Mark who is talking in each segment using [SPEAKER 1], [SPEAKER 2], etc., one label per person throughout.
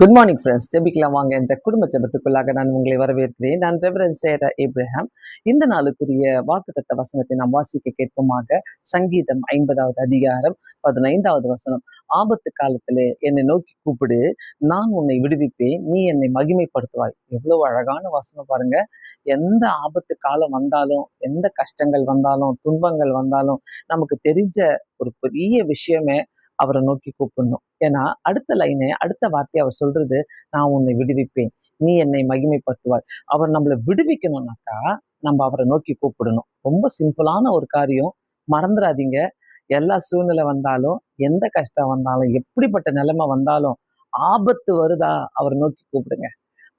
[SPEAKER 1] Good morning friends ஜெபிக்கலாம் வாங்க என்ற குடும்ப ஜபத்துக்குள்ளாக நான் உங்களை வரவேற்கிறேன். நான் ரெவரன் சேர இப்ரஹாம் இந்த நாளுக்குரிய வாக்குத்தத்த வசனத்தை நாம் வாசிக்க கேட்போமாக. சங்கீதம் ஐம்பதாவது அதிகாரம் பதினைந்தாவது வசனம். ஆபத்து காலத்திலே என்னை நோக்கி கூப்பிடு. நான் உன்னை விடுவிப்பேன். நீ என்னை மகிமைப்படுத்துவாய். எவ்வளவு அழகான வசனம் பாருங்க. எந்த ஆபத்து காலம் வந்தாலும் எந்த கஷ்டங்கள் வந்தாலும் துன்பங்கள் வந்தாலும் நமக்கு தெரிஞ்ச ஒரு பெரிய விஷயமே அவரை நோக்கி கூப்பிடணும். ஏன்னா அடுத்த லைனு அடுத்த வார்த்தையை அவர் சொல்றது நான் உன்னை விடுவிப்பேன். நீ என்னை மகிமைப்படுத்துவாய். அவர் நம்மளை விடுவிக்கணும்னாக்கா நம்ம அவரை நோக்கி கூப்பிடணும். ரொம்ப சிம்பிளான ஒரு காரியம். மறந்துடாதீங்க எல்லா சூழ்நிலை வந்தாலும் எந்த கஷ்டம் வந்தாலும் எப்படிப்பட்ட நிலைமை வந்தாலும் ஆபத்து வருதா? அவரை நோக்கி கூப்பிடுங்க.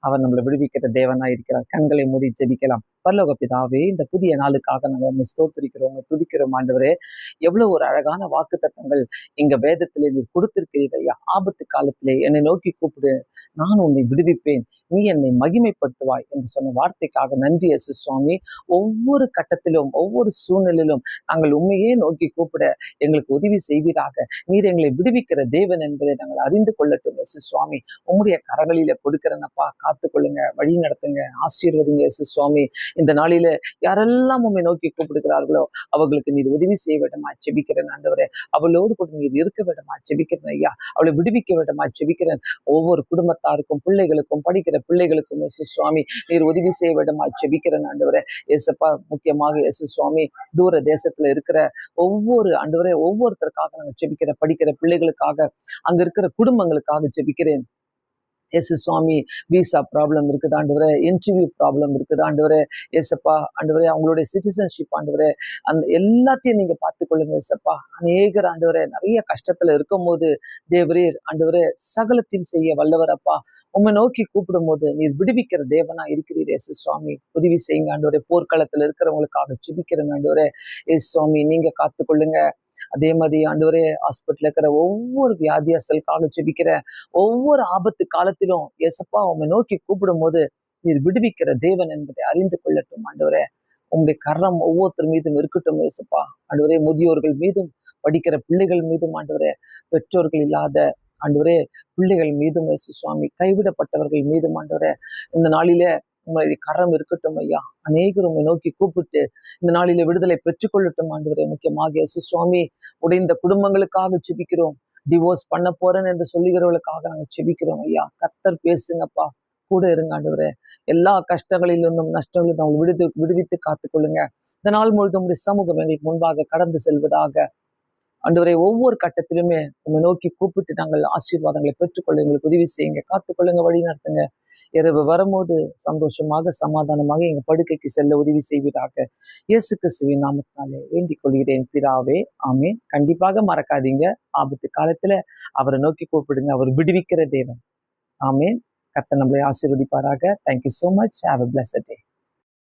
[SPEAKER 1] அவர் நம்மளை விடுவிக்கிற தேவனா இருக்கிறார். கண்களை மூடி ஜெபிக்கலாம். பரலோக பிதாவே இந்த புதிய நாளுக்காக நாங்கள் உண்மை ஸ்தோத்திரிக்கிறோம் துதிக்கிறோம் ஆண்டவரே. எவ்வளவு ஒரு அழகான வாக்கு தத்தங்கள் இங்க வேதத்திலே நீர் கொடுத்திருக்கிறீர்கள் ஐயா. ஆபத்து காலத்திலே என்னை நோக்கி கூப்பிடு. நான் உன்னை விடுவிப்பேன். நீ என்னை மகிமைப்படுத்துவாய் என்று சொன்ன வார்த்தைக்காக நன்றி எசு சுவாமி. ஒவ்வொரு கட்டத்திலும் ஒவ்வொரு சூழ்நிலையிலும் நாங்கள் உண்மையே நோக்கி கூப்பிட எங்களுக்கு உதவி செய்வீராக. நீர் எங்களை விடுவிக்கிற தேவன் என்பதை நாங்கள் அறிந்து கொள்ளட்டும் எசு சுவாமி. உம்முடைய கரங்களில கொடுக்கிறனப்பா. காத்துக்கொள்ளுங்க வழி நடத்துங்க. ஆசீர்வதிங்க எசு சுவாமி. இந்த நாளில யாரெல்லாம் உண்மை நோக்கி கூப்பிடுகிறார்களோ அவர்களுக்கு நீர் உதவி செய்ய வேண்டுமா? செபிக்கிறேன் ஆண்டவரே. அவளோடு கூட நீர் இருக்க வேண்டுமா? செபிக்கிறேன் ஐயா. அவளை விடுவிக்க வேண்டுமா? செபிக்கிறேன் ஒவ்வொரு குடும்பத்தாருக்கும் பிள்ளைகளுக்கும் படிக்கிற பிள்ளைகளுக்கும் எஸ் சுவாமி நீர் உதவி செய்ய வேண்டுமா? செபிக்கிறேன் ஆண்டவரே. எஸ்ப்பா முக்கியமாக எஸ் சுவாமி தூர தேசத்துல இருக்கிற ஒவ்வொரு ஆண்டவரே ஒவ்வொருத்தருக்காக நாங்கள் செபிக்கிற படிக்கிற பிள்ளைகளுக்காக அங்க இருக்கிற குடும்பங்களுக்காக செபிக்கிறேன் எஸ் சுவாமி விசா ப்ராப்ளம் இருக்குது ஆண்டவரே. இன்டர்வியூ ப்ராப்ளம் இருக்குது ஆண்டவரே. எஸ்ப்பா ஆண்டவரே அவங்களுடைய சிட்டிசன்ஷிப் ஆண்டவரே. அந்த எல்லாத்தையும் நீங்க பார்த்துக்கொள்ளுங்க எஸ்ப்பா அநேகர் ஆண்டவரே நிறைய கஷ்டத்துல இருக்கும் போது தேவரீர் ஆண்டவரே சகலத்தையும் செய்ய வல்லவரப்பா. உண்மை நோக்கி கூப்பிடும் போது நீர் விடுவிக்கிற தேவனா இருக்கிறீர் எஸ் சுவாமி உதவி செய்யுங்க ஆண்டவரே. போர்க்களத்துல இருக்கிறவங்களுக்காக ஜிபிக்கிறேன் ஆண்டவரே. எஸ் சுவாமி நீங்க காத்துக்கொள்ளுங்க. அதே மாதிரி ஆண்டவரே ஹாஸ்பிட்டல் இருக்கிற ஒவ்வொரு வியாதியஸ்தலுக்காக ஜிபிக்கிற ஒவ்வொரு ஆபத்து காலத்து நேரத்திலும் எசப்பா உண்மை நோக்கி கூப்பிடும் போது நீர் விடுவிக்கிற தேவன் என்பதை அறிந்து கொள்ளட்டும் ஆண்டவரே. உங்களுடைய கரம் ஒவ்வொருத்தர் மீதும் இருக்கட்டும் ஏசப்பா ஆண்டவரே முதியோர்கள் மீதும் படிக்கிற பிள்ளைகள் மீதும் ஆண்டவரே. பெற்றோர்கள் இல்லாத ஆண்டவரே பிள்ளைகள் மீதும் இயேசு சுவாமி. கைவிடப்பட்டவர்கள் மீதும் ஆண்டவரே. இந்த நாளிலே உங்களுடைய கரம் இருக்கட்டும் ஐயா. அநேகர் உண்மை நோக்கி கூப்பிட்டு இந்த நாளில விடுதலை பெற்றுக்கொள்ளட்டும் ஆண்டவரே. முக்கியமாக இயேசு சுவாமி உடைந்த குடும்பங்களுக்காக ஜிபிக்கிறோம். டிவோர்ஸ் பண்ண போறேன் என்று சொல்லுகிறவர்களுக்காக நாங்கள் செபிக்கிறோம் ஐயா. கத்தர் பேசுங்கப்பா. கூட இருங்க ஆண்டவரே. எல்லா கஷ்டங்களிலிருந்தும் நஷ்டங்களிலும் அவங்களை விடுத்து விடுவித்து காத்துக்கொள்ளுங்க. இந்த நாள் முழுதும் உடைய சமூகம் எங்களுக்கு முன்பாக கடந்து செல்வதாக அன்றுவரை ஒவ்வொரு கட்டத்திலுமே உங்களை நோக்கி கூப்பிட்டு நாங்கள் ஆசீர்வாதங்களை பெற்றுக்கொள்ள எங்களுக்கு உதவி செய்யுங்க. காத்துக்கொள்ளுங்க வழி நடத்துங்க. இரவு வரும்போது சந்தோஷமாக சமாதானமாக எங்கள் படுக்கைக்கு செல்ல உதவி செய்வீராக. இயேசு கிறிஸ்துவின் நாமத்தினாலே வேண்டிக் கொள்கிறேன் பிதாவே ஆமேன். கண்டிப்பாக மறக்காதீங்க. ஆபத்து காலத்துல அவரை நோக்கி கூப்பிடுங்க. அவர் விடுவிக்கிற தேவன். ஆமேன். கத்தை நம்மளை ஆசீர்வதிப்பாராக. Thank you so much have a blessed day